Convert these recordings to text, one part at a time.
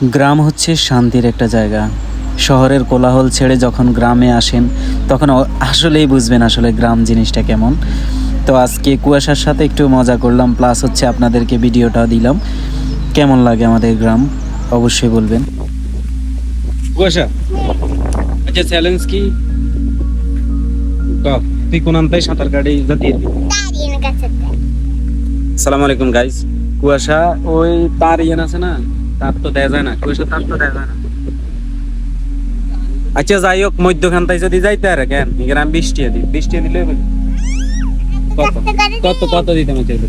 গ্রাম হচ্ছে শান্তির একটা জায়গা। শহরের কোলাহল ছেড়ে যখন গ্রামে আসেন তখন আসলেই বুঝবেন আসলে গ্রাম জিনিসটা কেমন। তো আজকে কুয়াশার সাথে একটু মজা করলাম প্লাস হচ্ছে আপনাদেরকে ভিডিওটা দিলাম। কেমন লাগে আমাদের গ্রাম? অবশ্যই বলবেন। কুয়াশা আচ্ছা চ্যালেঞ্জ কি? তুই কোন আনতাই সাঁতার কাটি Darin আলাইকুম গাইস কুয়াশা ওই তার ইয়েন আছে না? তো যায় না তো যায় না। আচ্ছা যাই হোক মধ্যখান তাই যদি যাইতে আর, কেন? গ্রাম বৃষ্টি দিই বৃষ্টি দিলে। কত? কত কত দিতে আমি চাইলে?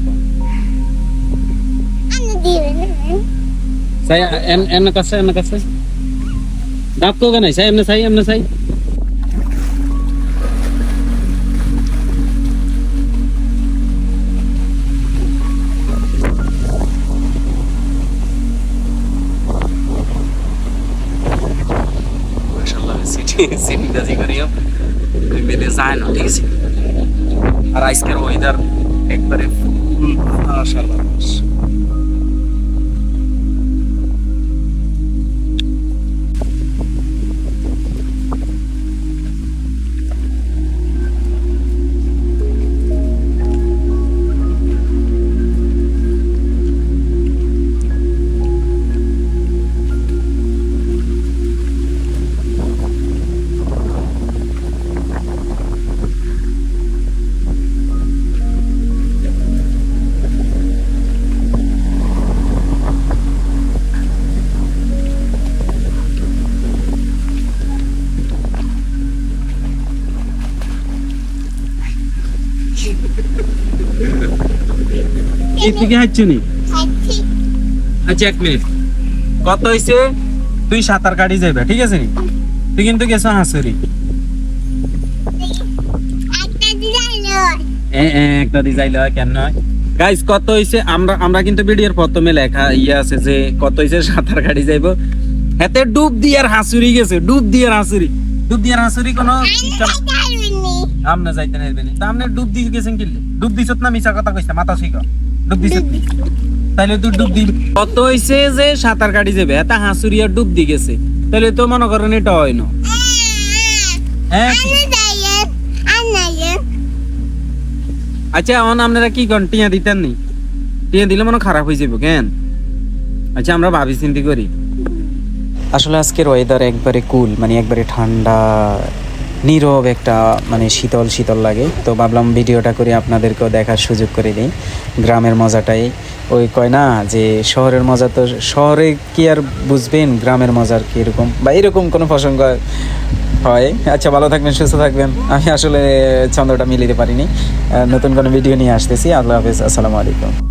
সাই এন এন কাছে এন কাছে। ডাব তো নাই সাই এমনে সাই এমনে সাই মাশাআল্লাহ সিটি সিটি দাজি করিও মেলে যায় না ঠিক আছে আর আজকের ওয়েদার একবারে ফুল আশার থেকে হাঁটছো নি? আচ্ছা এক মিনিট। কত হইছে? তুই সাঁতার কাটি ঠিক আছে নি? তুই কিন্তু গেছো হাসুরি। একটা ডিজাইন হয় কেন নয়? গাইস কত হইছে? আমরা আমরা কিন্তু ভিডিওর প্রথমে লেখা ইয়ে আছে যে কত হইছে সাঁতার কাটি যাইবো। হাতে ডুব দিয়ার হাসুরি গেছে ডুব দিয়ার হাসুরি। ডুব দিয়ার হাসুরি কোনো? আমনে যাইতে তা আমনে ডুব দিয়ে গেছেন কিল্লে? ডুব দিছত না মিছা কথা কইছে মাথা শিখ ডুব দিছত। তাইলে তুই ডুব দি কত হইছে যে সাঁতার কাটি যাবে এটা হাসুরি আর ডুব দি গেছে। তাইলে তো মনে করেন এটা হয় না। হ্যাঁ? আচ্ছা এখন আপনারা কি করেন টিয়া দিতেন নি? টিয়া দিলে মনে খারাপ হয়ে যাব কেন? আচ্ছা আমরা ভাবি চিন্তি করি। আসলে আজকের ওয়েদার একবারে কুল মানে একবারে ঠান্ডা নীরব একটা মানে শীতল শীতল লাগে। তো ভাবলাম ভিডিওটা করে আপনাদেরকেও দেখার সুযোগ করে দিই। গ্রামের মজাটাই। ওই কয় না, যে শহরের মজা তো শহরে কি আর বুঝবেন? গ্রামের মজার কি এরকম? বা এরকম কোনো প্রসঙ্গ হয়? আচ্ছা ভালো থাকবেন, সুস্থ থাকবেন। আমি আসলে ছন্দটা মিলিয়ে পারিনি। নতুন কোনো ভিডিও নিয়ে আসতেছি। আল্লাহ হাফেজ। আসসালামু আলাইকুম।